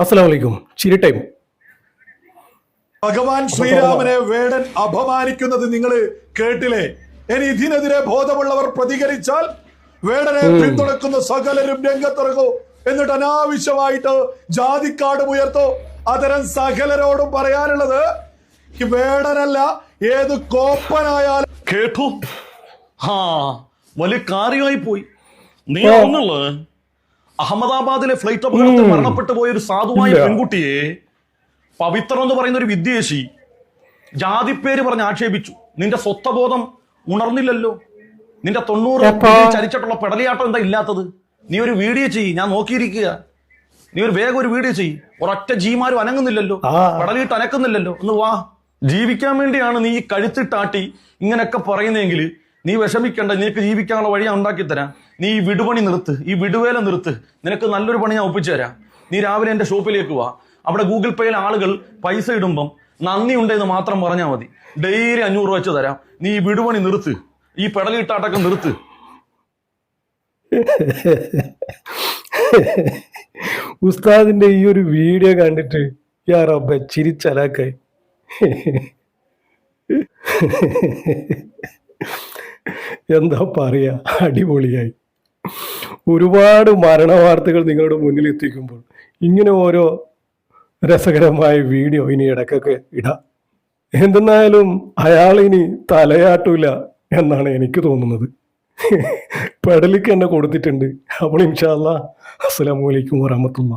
അസ്സലാമു അലൈക്കും. ചിരി ടൈം. ഭഗവാൻ ശ്രീരാമനെ വേടൻ അപമാനിക്കുന്നത് നിങ്ങൾ കേട്ടില്ലേ? ഇനി ഇതിനെതിരെ ബോധമുള്ളവർ പ്രതികരിച്ചാൽ വേടനെ പിന്തുണക്കുന്ന സകലരും രംഗത്തിറങ്ങോ. എന്നിട്ട് അനാവശ്യമായിട്ട് ജാതിക്കാട് ഉയർത്തോ. അത്തരം സകലരോടും പറയാനുള്ളത് വേടനല്ല ഏത് കോപ്പനായാലും കേട്ടു? ഹാ വലിയ കാര്യമായി പോയി. നീ. ഒന്നുള്ളത് അഹമ്മദാബാദിലെ ഫ്ലൈറ്റ് അപകടത്തിൽ മരണപ്പെട്ടു പോയ ഒരു സാധുവായ. പെൺകുട്ടിയെ പവിത്രം എന്ന് പറയുന്ന ഒരു വിദ്വേഷി ജാതിപ്പേര് പറഞ്ഞ് ആക്ഷേപിച്ചു. നിന്റെ സ്വത്വബോധം ഉണർന്നില്ലല്ലോ. നിന്റെ തൊണ്ണൂറ്? ചരിച്ചിട്ടുള്ള പെടലിയാട്ടം എന്താ ഇല്ലാത്തത്? നീ ഒരു വീഡിയോ ചെയ്യ്. ഞാൻ നോക്കിയിരിക്കുക. നീ ഒരു വേഗം ഒരു വീഡിയോ ചെയ്യ്. ഒരൊറ്റ ജീമാരും അനങ്ങുന്നില്ലല്ലോ. പടലിട്ട് അനക്കുന്നില്ലല്ലോ. ഒന്ന് വാ. ജീവിക്കാൻ വേണ്ടിയാണ് നീ കഴുത്തിട്ടാട്ടി ഇങ്ങനെയൊക്കെ പറയുന്നതെങ്കിൽ നീ വിഷമിക്കേണ്ട. നിനക്ക് ജീവിക്കാനുള്ള വഴി ഞാൻ ഉണ്ടാക്കി തരാം നീ ഈ വിടുപണി നിർത്ത് ഈ വിടുവേല നിർത്ത്. നിനക്ക് നല്ലൊരു പണി ഞാൻ ഒപ്പിച്ചു തരാം. നീ രാവിലെ എന്റെ ഷോപ്പിലേക്ക് വാ. അവിടെ ഗൂഗിൾ പേയിൽ ആളുകൾ പൈസ ഇടുമ്പം നന്ദി ഉണ്ടെന്ന് മാത്രം പറഞ്ഞാൽ മതി. ഡെയിലി അഞ്ഞൂറ് രൂപ വെച്ച് തരാം. നീ ഈ വിടുപണി നിർത്ത്. ഈ പെടലിട്ടാട്ടൊക്കെ നിർത്ത്. ഉസ്താദിന്റെ ഈ ഒരു വീഡിയോ കണ്ടിട്ട് യാ റബ്ബ ചിരിച്ചലാക്കായി. എന്താ പറയാ? അടിപൊളിയായി. ഒരുപാട് മരണവാർത്തകൾ നിങ്ങളുടെ മുന്നിൽ എത്തിക്കുമ്പോൾ ഇങ്ങനെ ഓരോ രസകരമായ വീഡിയോ ഇനി ഇടക്കൊക്കെ ഇടാം. എന്തെന്നായാലും അയാൾ ഇനി തലയാട്ടൂല എന്നാണ് എനിക്ക് തോന്നുന്നത്. പെടലിക്ക് എന്നെ കൊടുത്തിട്ടുണ്ട്. അപ്പോൾ ഇൻഷാല്ല അസ്സലാമലൈക്കും വറഹമത്തുള്ള